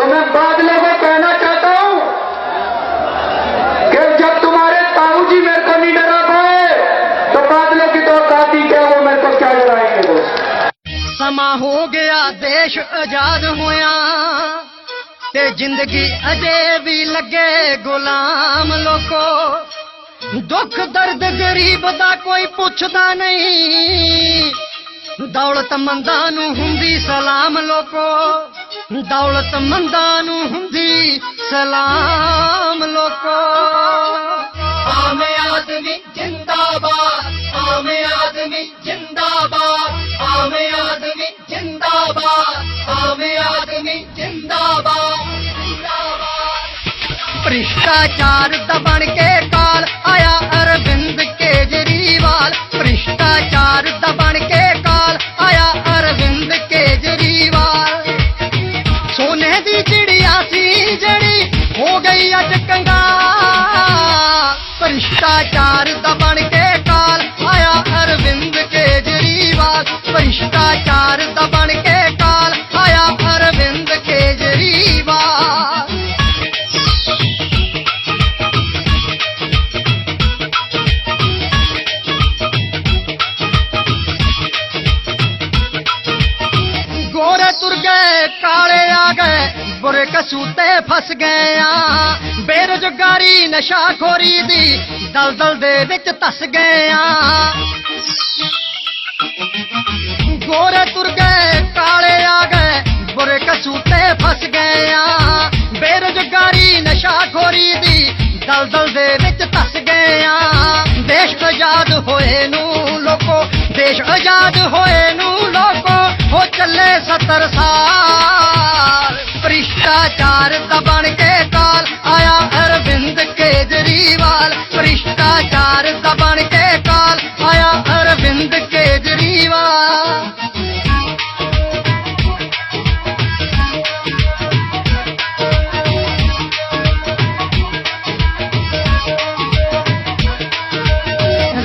तो मैं बादलों को कहना चाहता हूँ कि जब तुम्हारे ताऊ जी मेरे को नहीं डरा पाए तो बादलों की तो काफ़ी क्या वो मेरे को क्या डराएँगे वो? समा हो गया, देश आज़ाद होया, ते ज़िंदगी अजे भी लगे गुलाम लोको दुख दर्द गरीब का कोई पूछता नहीं। ਦੌਲਤ ਮੰਦਾਂ ਨੂੰ ਹੁੰਦੀ ਸਲਾਮ ਲੋਕੋ। ਦੌਲਤ ਮੰਦਾਂ ਨੂੰ ਹੁੰਦੀ ਸਲਾਮ ਲੋਕੋ। ਆਮ ਆਦਮੀ ਜਿੰਦਾਬਾਦ ਆਮ ਆਦਮੀ ਜਿੰਦਾਬਾਦ ਆਮ ਆਦਮੀ ਜਿੰਦਾਬਾਦ ਆਮ ਆਦਮੀ ਜਿੰਦਾਬਾਦ। ਭ੍ਰਿਸ਼ਟਾਚਾਰ ਦਾ ਬਣ ਕੇ ਦੀ ਚਿੜੀਆ ਸੀ ਜਿਹੜੀ ਹੋ ਗਈ ਅੱਜ ਕੰਗਾ ਭ੍ਰਿਸ਼ਟਾਚਾਰ ਦਾ ਬਣ ਕੇ ਕਾਲ ਆਇਆ ਅਰਵਿੰਦ ਗਏ ਕਸੂਤੇ ਫਸ ਗਏ ਆ। ਬੇਰੁਜ਼ਗਾਰੀ ਨਸ਼ਾਖੋਰੀ ਦੀ ਦਲਦਲ ਦੇ ਵਿੱਚ ਧਸ ਗਏ ਆ। ਗੋਰੇ ਤੁਰ ਗਏ, ਕਾਲੇ ਆ ਗਏ, ਬੁਰੇ ਕਸੂਤੇ ਫਸ ਗਏ ਆ। ਬੇਰੁਜ਼ਗਾਰੀ ਨਸ਼ਾਖੋਰੀ ਦੀ ਦਲਦਲ ਦੇ ਵਿੱਚ ਤਸ ਗਏ ਆ। ਦੇਸ਼ ਆਜ਼ਾਦ ਹੋਏ ਨੂੰ ਲੋਕੋ, ਦੇਸ਼ ਆਜ਼ਾਦ ਹੋਏ ਨੂੰ ਲੋਕੋ, ਹੋ ਚੱਲੇ 70 ਸਾਲ। ਭ੍ਰਿਸ਼ਟਾਚਾਰ ਦਾ ਬਣ ਕੇ ਕਾਲ, ਆਇਆ ਅਰਵਿੰਦ ਕੇਜਰੀਵਾਲ। ਭ੍ਰਿਸ਼ਟਾਚਾਰ ਦਾ ਬਣ ਕੇ ਕਾਲ, ਆਇਆ ਅਰਵਿੰਦ ਕੇਜਰੀਵਾਲ।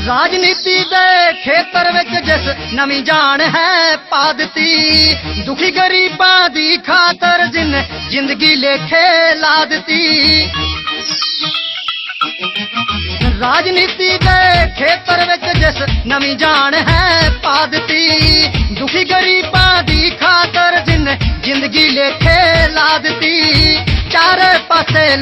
ਰਾਜਨੀਤੀ ਦੇ ਖੇਤਰ ਵਿੱਚ ਜਿਸ ਨਵੀਂ ਜਾਣ ਹੈ ਪਾ ਦਿੱਤੀ ਦੁਖੀ ਗਰੀਬਾਂ ਦੀ ਖਾਤਰ ਜਿਨ ਜ਼ਿੰਦਗੀ ਲੇਖੇ ਲਾ ਦਿੱਤੀ ਰਾਜਨੀਤੀ ਦੇ ਖੇਤਰ ਵਿੱਚ ਜਿਸ ਨਵੀਂ ਜਾਣ ਹੈ ਪਾ ਦਿੱਤੀ ਦੁਖੀ ਗਰੀਬਾਂ ਦੀ ਖਾਤਰ ਜਿਨ ਜ਼ਿੰਦਗੀ ਲੇਖੇ ਲਾ ਦਿੱਤੀ ਚਾਰੇ ਪਾਸੇ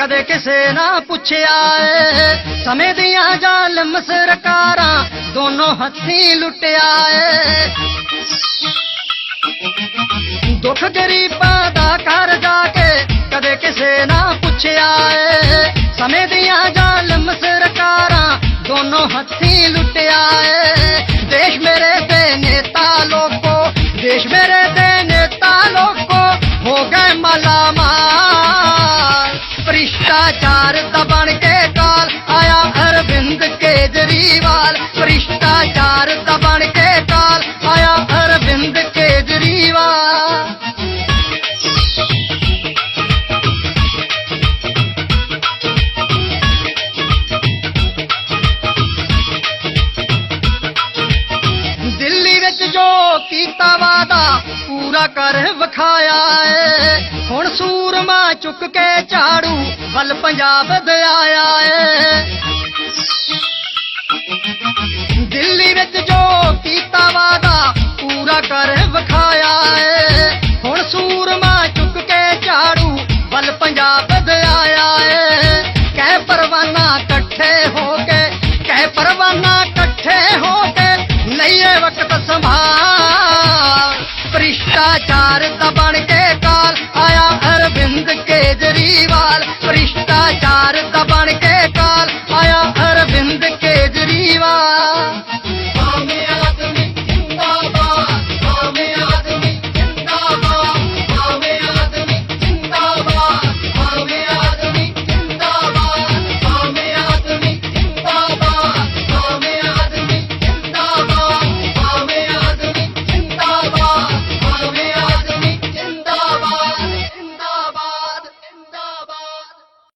ਕਦੇ ਕਿਸੇ ਨਾ ਪੁੱਛਿਆ ਏ। ਸਮੇਂ ਦੀਆਂ ਜ਼ਾਲਮ ਸਰਕਾਰਾਂ ਦੋਨੋਂ ਹੱਥੀ ਲੁੱਟਿਆ ਏ। ਦੁੱਖ ਗਰੀਬਾਂ ਦਾ ਘਰ ਜਾ ਕੇ ਕਦੇ ਕਿਸੇ ਨਾ ਪੁੱਛਿਆ ਏ। ਸਮੇਂ ਦੀਆਂ ਜ਼ਾਲਮ ਸਰਕਾਰਾਂ ਦੋਨੋਂ ਹੱਥੀਂ ਲੁੱਟਿਆ ਏ। ਦਾ ਬਣ ਕੇ ਕਾਲ, ਆਇਆ ਅਰਵਿੰਦ ਕੇਜਰੀਵਾਲ। ਭ੍ਰਿਸ਼ਟਾਚਾਰ ਦਾ ਬਣ ਕੇ ਕਾਲ, ਆਇਆ ਅਰਵਿੰਦ ਕੇਜਰੀਵਾਲ। ਦਿੱਲੀ ਵਿੱਚ ਜੋ ਕੀਤਾ ਵਾਦਾ ਪੂਰਾ ਕਰ ਵਿਖਾਇਆ ਏ। ਹੁਣ ਸੂਰਮਾ ਚੁੱਕ ਕੇ ਝਾੜੂ, ਵੱਲ ਪੰਜਾਬ ਦੇ ਆਇਆ ਏ। ਦਿੱਲੀ ਵਿੱਚ ਜੋ ਕੀਤਾ ਵਾਦਾ ਪੂਰਾ ਕਰ ਵਿਖਾਇਆ ਏ।